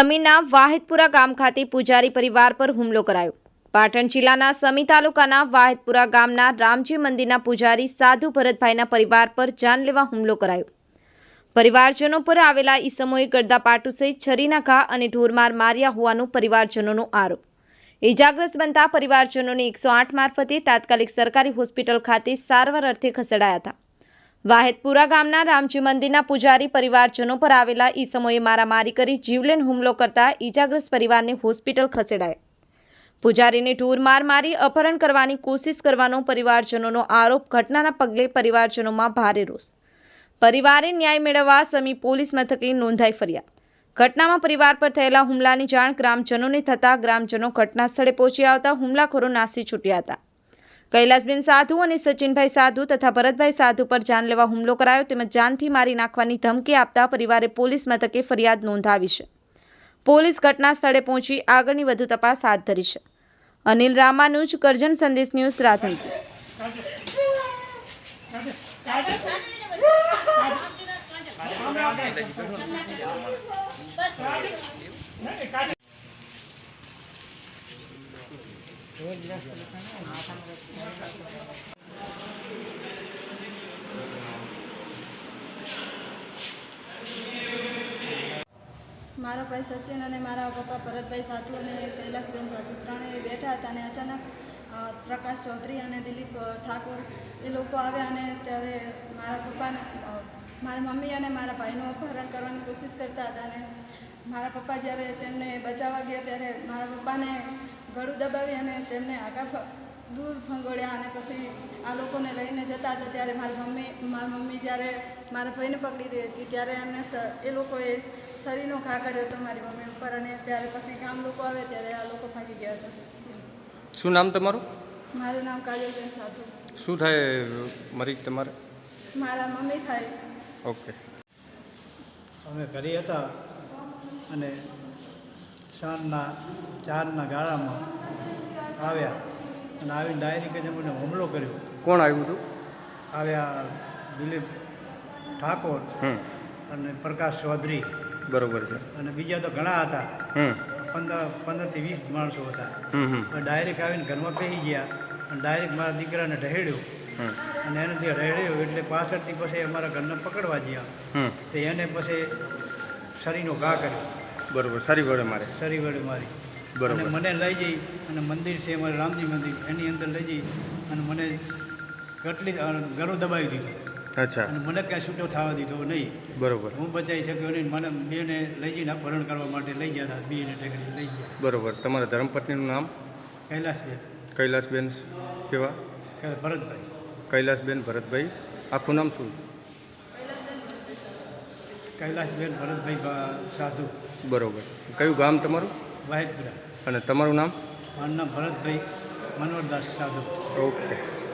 સમીના વાહિદપુરા ગામ ખાતે પૂજારી પરિવાર પર હુમલો કરાયો. પાટણ જિલ્લાના સમી તાલુકાના વાહિદપુરા ગામના રામજી મંદિરના પૂજારી સાધુ ભરતભાઈના પરિવાર પર જાનલેવા હુમલો કરાયો. પરિવારજનો પર આવેલા ઈસમોએ ગરદાપાટુ સહિત છરીના ઘા અને ઢોરમાર માર્યા હોવાનો પરિવારજનોનો આરોપ. ઇજાગ્રસ્ત બનતા પરિવારજનોને એકસો આઠ મારફતે તાત્કાલિક સરકારી હોસ્પિટલ ખાતે સારવાર અર્થે ખસેડાયા હતા. વાહેદપુરા ગામના રામજી મંદિરના પૂજારી પરિવારજનો પર આવેલા ઈસમોએ મારામારી કરી જીવલેણ હુમલો કરતા ઈજાગ્રસ્ત પરિવારને હોસ્પિટલ ખસેડાયા. પૂજારીને ઢોર માર મારી અપહરણ કરવાની કોશિશ કરવાનો પરિવારજનોનો આરોપ, ઘટનાના પગલે પરિવારજનોમાં ભારે રોષ. પરિવારે ન્યાય મેળવવા સમી પોલીસ મથકે નોંધાઈ ફરિયાદ. ઘટનામાં પરિવાર પર થયેલા હુમલાની જાણ ગ્રામજનોને થતાં ગ્રામજનો ઘટના સ્થળે પહોંચી આવતા હુમલાખોરો નાસી છૂટ્યા હતા. કૈલાસબેન સાધુ અને સચિનભાઈ સાધુ તથા ભરતભાઈ સાધુ પર જાનલેવા હુમલો કરાયો તેમજ જાનથી મારી નાખવાની ધમકી આપતા પરિવારે પોલીસ મથકે ફરિયાદ નોંધાવી છે. પોલીસ ઘટના સ્થળે પહોંચી આગળની વધુ તપાસ હાથ ધરી છે. અનિલ રામાનુજ, કરજણ સંદેશ ન્યૂઝ, રાધનપુર. મારા ભાઈ સચિન અને મારા પપ્પા ભરતભાઈ સાધુ અને કૈલાસબેન સાધુ ત્રણેય બેઠા હતા અને અચાનક પ્રકાશ ચૌધરી અને દિલીપ ઠાકોર એ લોકો આવ્યા અને ત્યારે મારા પપ્પાને મારા મમ્મી અને મારા ભાઈનું અપહરણ કરવાની કોશિશ કરતા હતા અને મારા પપ્પા જ્યારે તેમને બચાવવા ગયા ત્યારે મારા પપ્પાને ગળું દબાવી અને તેમને આગા દૂર ફંગોળ્યા અને પછી આ લોકોને લઈને જતા હતા ત્યારે મારી મમ્મી મારી મમ્મી જ્યારે મારા ભાઈને પકડી રહી હતી ત્યારે એમને એ લોકોએ શરીરનો ઘા કર્યો હતો મારી મમ્મી ઉપર અને ત્યારે પછી ગામ લોકો આવે ત્યારે આ લોકો ભાગી ગયા હતા. શું નામ તમારું? મારું નામ કાજલબેન સાધુ. શું થાય મરીજ તમારે? મારા મમ્મી થાય. ઓકે. અમે ઘરે હતા અને સાંજના ચારના ગાળામાં આવ્યા અને આવીને ડાયરેક્ટ જ મને હુમલો કર્યો. કોણ આવ્યું હતું? આવ્યા દિલીપ ઠાકોર અને પ્રકાશ ચૌધરી. બરોબર છે. અને બીજા તો ઘણા હતા. પંદર પંદરથી વીસ માણસો હતા. ડાયરેક્ટ આવીને ઘરમાં પહેરી ગયા અને ડાયરેક્ટ મારા દીકરાને ઢહેડ્યો. અને એને રેડ્યો એટલે પાછળથી પછી અમારા ઘરને પકડવા ગયા તો એને પછી શરીરનો ઘા કર્યો. બરોબર સરી વડે મારે. સરી વડે મારી. બરોબર. મને લઈ જઈ અને મંદિર છે અમારે રામજી મંદિર એની અંદર લઈ જઈ અને મને કેટલી ગળું દબાવી દીધું. અચ્છા. અને મને કાંઈ છૂટો થવા દીધો નહીં. બરોબર. હું બચાવી શક્યો નહીં મને બેને લઈ જઈને અપહરણ કરવા માટે લઈ ગયા હતા બેને ટેકડી લઈ ગયા. બરોબર. તમારા ધર્મપત્નીનું નામ? કૈલાસબેન. કૈલાસબેન કેવા? ભરતભાઈ. કૈલાસબેન ભરતભાઈ. આખું નામ શું? કૈલાસબેન ભરતભાઈ સાધુ. બરોબર. કયું ગામ તમારું? વાહિદપુરા. અને તમારું નામ? મારું નામ ભરતભાઈ મનોહરદાસ સાધુ. ઓકે.